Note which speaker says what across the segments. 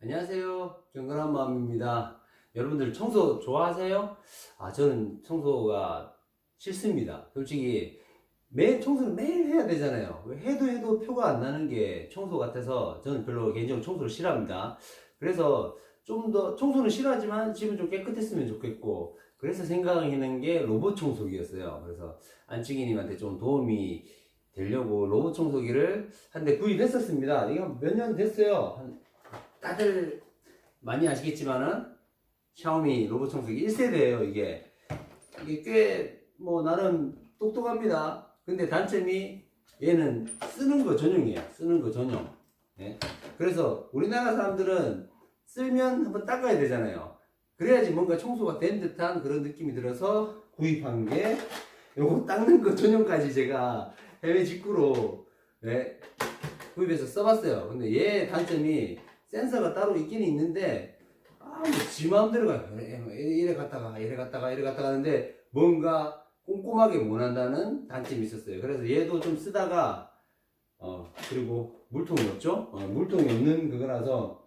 Speaker 1: 안녕하세요. 경건한 마음입니다. 여러분들 청소 좋아하세요? 아, 저는 청소가 싫습니다. 솔직히 매일 청소를 매일 해야 되잖아요. 해도 해도 표가 안 나는 게 청소 같아서 저는 별로 개인적으로 청소를 싫어합니다. 그래서 좀 더 청소는 싫어하지만 집은 좀 깨끗했으면 좋겠고 그래서 생각하는 게 로봇 청소기였어요. 그래서 안치기님한테 좀 도움이 되려고 로봇 청소기를 한 대 구입했었습니다. 이거 몇 년 됐어요. 한 다들 많이 아시겠지만은 샤오미 로봇 청소기 1세대예요 이게. 이게 꽤 뭐 나름 똑똑합니다. 근데 단점이 얘는 쓰는 거 전용이에요. 쓰는 거 전용. 예? 그래서 우리나라 사람들은 쓰면 한번 닦아야 되잖아요. 그래야지 뭔가 청소가 된 듯한 그런 느낌이 들어서 구입한 게 요거 닦는 거 전용까지 제가 해외 직구로 예, 구입해서 써봤어요. 근데 얘 단점이 센서가 따로 있긴 있는데 아뭐 지 마음대로 가요. 이래, 이래 갔다가 이래 갔다가 이래 갔다가 하는데 뭔가 꼼꼼하게 못한다는 단점이 있었어요. 그래서 얘도 좀 쓰다가 어 그리고 물통이 없죠? 어, 물통이 없는 그거라서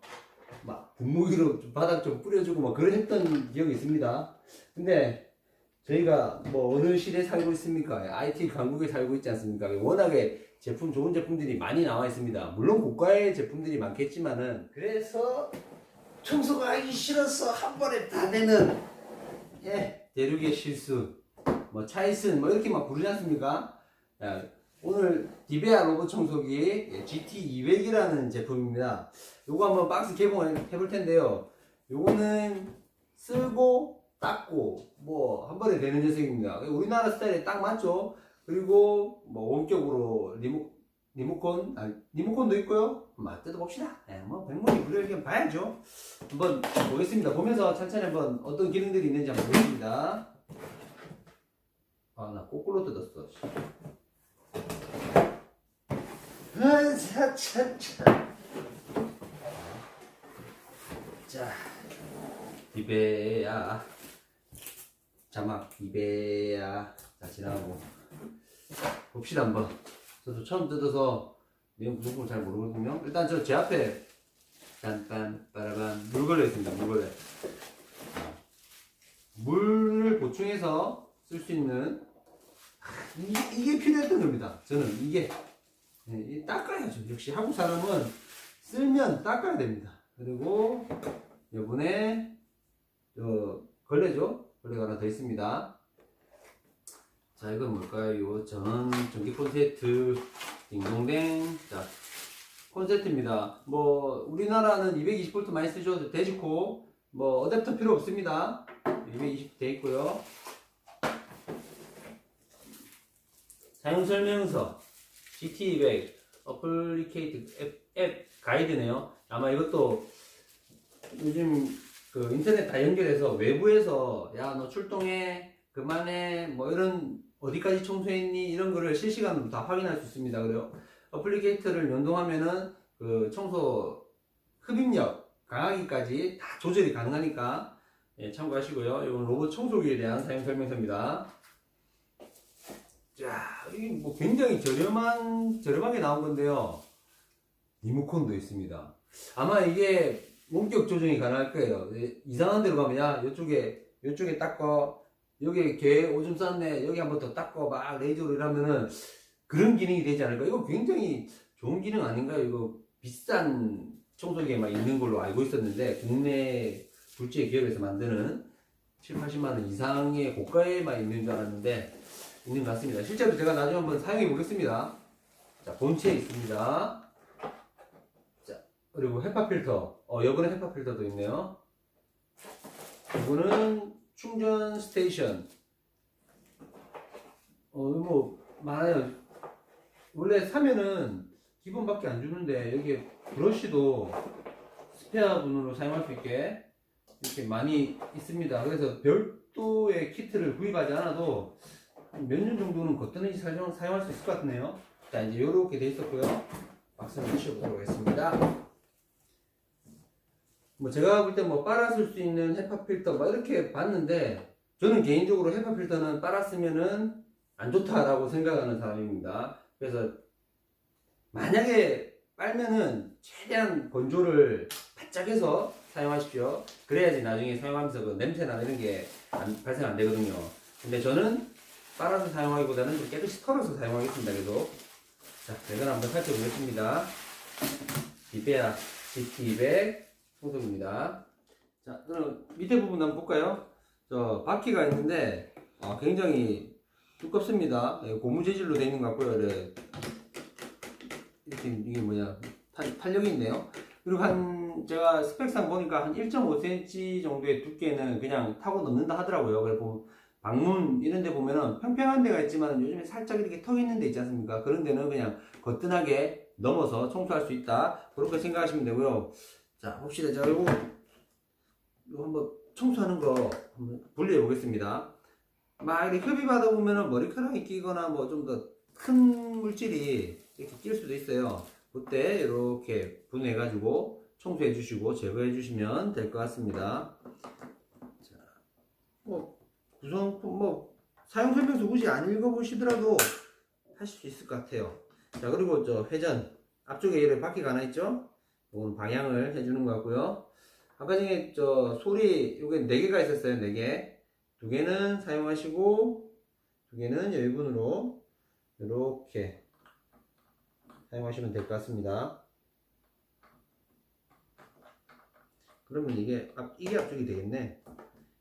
Speaker 1: 막 분무기로 좀 바닥 좀 뿌려주고 막 그런 했던 기억이 있습니다. 근데 저희가 뭐 어느 시대에 살고 있습니까 IT 강국에 살고 있지 않습니까 워낙에 제품 좋은 제품들이 많이 나와 있습니다. 물론 고가의 제품들이 많겠지만은 그래서 청소가 하기 싫어서 한 번에 다 되는 예 대륙의 실수 뭐 차이슨 뭐 이렇게 막 부르지 않습니까? 야, 오늘 디베아 로봇 청소기 예, GT200이라는 제품입니다. 요거 한번 박스 개봉을 해볼 텐데요. 요거는 쓸고 닦고 뭐 한 번에 되는 녀석입니다. 우리나라 스타일에 딱 맞죠? 그리고 뭐 원격으로 리모 리모컨 아 리모컨도 있고요. 한번 뜯어봅시다. 예, 뭐 백문이 불여일견 봐야죠. 한번 보겠습니다. 보면서 천천히 한번 어떤 기능들이 있는지 한번 보겠습니다. 아나 거꾸로 뜯었어. 씨. 아, 차, 차, 차. 자, 이베야 자막 이베야 자 지나가고. 봅시다 한번. 저도 처음 뜯어서 내용 구성을 잘 모르거든요. 일단 저 제 앞에 딴딴 빠라반 물 걸려 있습니다 물 걸려. 물을 보충해서 쓸 수 있는 아, 이, 이게 필요했던 겁니다 저는. 이게 네, 이 닦아야죠. 역시 한국 사람은 쓸면 닦아야 됩니다. 그리고 요번에 저 걸레죠 걸레가 하나 더 있습니다 자 이건 뭘까요? 전 전기 콘센트 딩동댕 자 콘센트입니다. 뭐 우리나라는 220V 많이 쓰셔도 되지고 뭐 어댑터 필요 없습니다. 220돼 있고요. 사용 설명서 GT200 어플리케이트 앱, 앱 가이드네요. 아마 이것도 요즘 그 인터넷 다 연결해서 외부에서 야 너 출동해 그만해 뭐 이런 어디까지 청소했니 이런 거를 실시간으로 다 확인할 수 있습니다. 그래요. 어플리케이터를 연동하면은 그 청소 흡입력 강하기까지 다 조절이 가능하니까 예, 참고하시고요. 이건 로봇 청소기에 대한 사용 설명서입니다. 자, 이게 뭐 굉장히 저렴한 저렴하게 나온 건데요. 리모컨도 있습니다. 아마 이게 원격 조정이 가능할 거예요. 예, 이상한 데로 가면 야 이쪽에 이쪽에 닦어. 여기 개 오줌 쌌네. 여기 한번 더 닦어. 막 레이저로 이러면은 그런 기능이 되지 않을까? 이거 굉장히 좋은 기능 아닌가요? 이거 비싼 청소기에만 있는 걸로 알고 있었는데 국내 둘째 기업에서 만드는 7, 80만 원 이상의 고가에만 있는 줄 알았는데 있는 것 같습니다. 실제로 제가 나중에 한번 사용해 보겠습니다. 자 본체에 있습니다. 자 그리고 헤파 필터. 어 이번에 헤파 필터도 있네요. 이거는 충전 스테이션. 어 뭐 많아요. 원래 사면은 기본밖에 안 주는데 여기에 브러쉬도 스페어 분으로 사용할 수 있게 이렇게 많이 있습니다. 그래서 별도의 키트를 구입하지 않아도 몇 년 정도는 거뜬히 사용, 사용할 수 있을 것 같네요. 자 이제 이렇게 돼 있었고요. 박스를 치워보도록 하겠습니다 뭐 제가 볼 때 뭐 빨았을 수 있는 헤파 필터 막 이렇게 봤는데 저는 개인적으로 헤파 필터는 빨았으면은 안 좋다라고 생각하는 사람입니다. 그래서 만약에 빨면은 최대한 건조를 살짝 해서 사용하십시오. 그래야지 나중에 사용하면서 그 냄새나 이런 게 안- 발생 안 되거든요. 근데 저는 빨아서 사용하기보다는 좀 깨끗이 털어서 사용하겠습니다. 계속. 자, 이건 한번 살펴보겠습니다. 비베아 GT200 청소기입니다. 자, 그럼 밑에 부분 한번 볼까요? 저 바퀴가 있는데 아, 굉장히 두껍습니다. 예, 고무 재질로 되어 있는 것 같고요. 이렇게, 이렇게 이게 뭐냐 탄, 탄력이 있네요. 그리고 한 제가 스펙상 보니까 한 1.5cm 정도의 두께는 그냥 타고 넘는다 하더라고요. 그리고 방문 이런 데 보면은 평평한 데가 있지만 요즘에 살짝 이렇게 턱 있는 데 있지 않습니까? 그런 데는 그냥 거뜬하게 넘어서 청소할 수 있다. 그렇게 생각하시면 되고요. 자, 봅시다. 자, 이거, 이거 한번 청소하는 거 한번 분리해 보겠습니다. 막 이렇게 흡입하다 보면은 머리카락이 끼거나 뭐 좀 더 큰 물질이 이렇게 낄 수도 있어요. 그때 이렇게 분해 가지고 청소해 주시고 제거해 주시면 될 것 같습니다. 자, 뭐 구성품 뭐 사용 설명서 굳이 안 읽어 보시더라도 하실 수 있을 것 같아요. 자 그리고 저 회전 앞쪽에 이렇게 바퀴가 하나 있죠? 방향을 해주는 것 같고요. 아까 전에 저 소리 요게 네 개가 있었어요. 네 개. 두 개는 사용하시고 두 개는 여유분으로 이렇게 사용하시면 될 것 같습니다. 그러면 이게 앞 이게 앞쪽이 되겠네.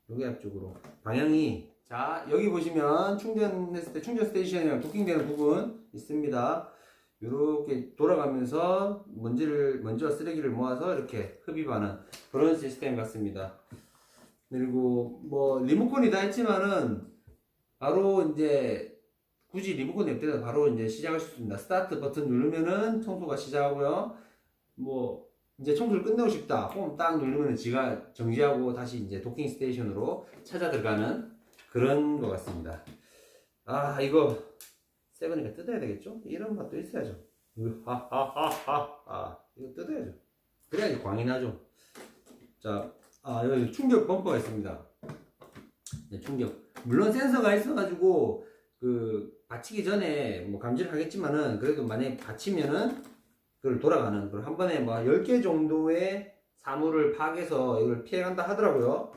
Speaker 1: 요게 앞쪽으로 방향이 자 여기 보시면 충전했을 때 충전 스테이션이랑 도킹되는 부분 있습니다. 이렇게 돌아가면서 먼지를 먼지와 쓰레기를 모아서 이렇게 흡입하는 그런 시스템 같습니다. 그리고 뭐 리모컨이 다 있지만은 바로 이제 굳이 리모컨이 없대도 바로 이제 시작할 수 있습니다. 스타트 버튼 누르면은 청소가 시작하고요. 뭐 이제 청소를 끝내고 싶다. 홈 딱 누르면 지가 정지하고 다시 이제 도킹 스테이션으로 찾아 들어가는 그런 것 같습니다. 아 이거 새 거니까 뜯어야 되겠죠? 이런 맛도 있어야죠. 하하하하 이거 뜯어야죠. 그래야지 광이 나죠. 자, 아 여기 충격 범퍼가 있습니다. 네, 충격. 물론 센서가 있어가지고 그 받치기 전에 뭐 감지를 하겠지만은 그래도 만약에 받치면은 그걸 돌아가는 그걸 한 번에 뭐 10개 정도의 사물을 파악해서 이걸 피해간다 하더라고요.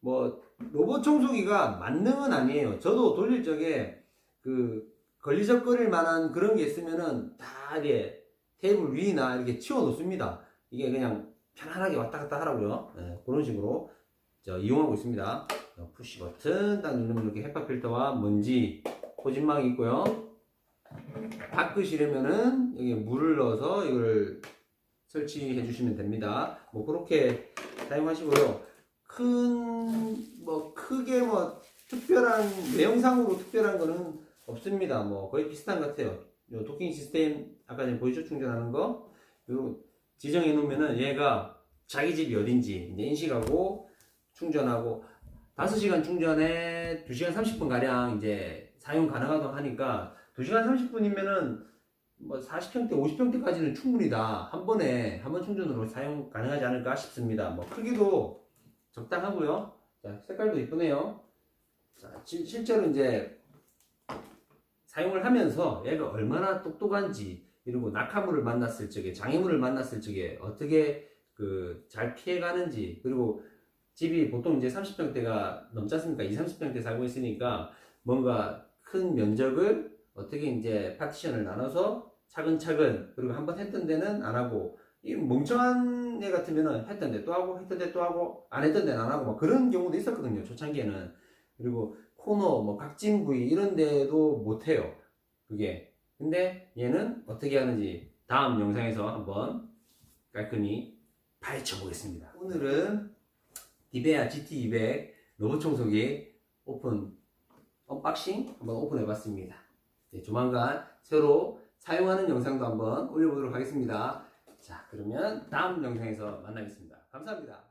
Speaker 1: 뭐 로봇 청소기가 만능은 아니에요. 저도 돌릴 적에 그 걸리적거릴 만한 그런 게 있으면은 다 이게 테이블 위나 이렇게 치워 놓습니다. 이게 그냥 편안하게 왔다 갔다 하라고요. 네, 그런 식으로 저 이용하고 있습니다. 어, 푸시 버튼 딱 누르면 이렇게 헤파 필터와 먼지 포진막이 있고요. 닦으시려면은 여기 물을 넣어서 이걸 설치해 주시면 됩니다. 뭐 그렇게 사용하시고요. 큰 뭐 크게 뭐 특별한 내용상으로 특별한 거는 없습니다. 뭐 거의 비슷한 것 같아요. 요 도킹 시스템 아까 전에 보이죠 충전하는 거. 요 지정해 놓으면은 얘가 자기 집이 어딘지 이제 인식하고 충전하고 5시간 충전에 2시간 30분 가량 이제 사용 가능하다고 하니까 2시간 30분이면은 뭐 40평대, 50평대까지는 충분히 다 한 번에 한 번 충전으로 사용 가능하지 않을까 싶습니다. 뭐 크기도 적당하고요. 자, 색깔도 이쁘네요. 자, 지- 실제로 이제 사용을 하면서 얘가 얼마나 똑똑한지 그리고 낙하물을 만났을 적에 장애물을 만났을 적에 어떻게 그 잘 피해가는지 그리고 집이 보통 이제 30평대가 넘지 않습니까? 2, 30평대 살고 있으니까 뭔가 큰 면적을 어떻게 이제 파티션을 나눠서 차근차근 그리고 한 번 했던 데는 안 하고 이 멍청한 애 같으면은 했던 데 또 하고 했던 데 또 하고 안 했던 데는 안 하고 막 그런 경우도 있었거든요 초창기에는 그리고 코너 뭐 각진 부위 이런 데도 못 해요. 그게. 근데 얘는 어떻게 하는지 다음 영상에서 한번 깔끔히 파헤쳐 보겠습니다. 오늘은 디베아 GT200 로봇 청소기 오픈 언박싱 한번 오픈해 봤습니다. 네, 조만간 새로 사용하는 영상도 한번 올려보도록 하겠습니다. 자 그러면 다음 영상에서 만나겠습니다. 감사합니다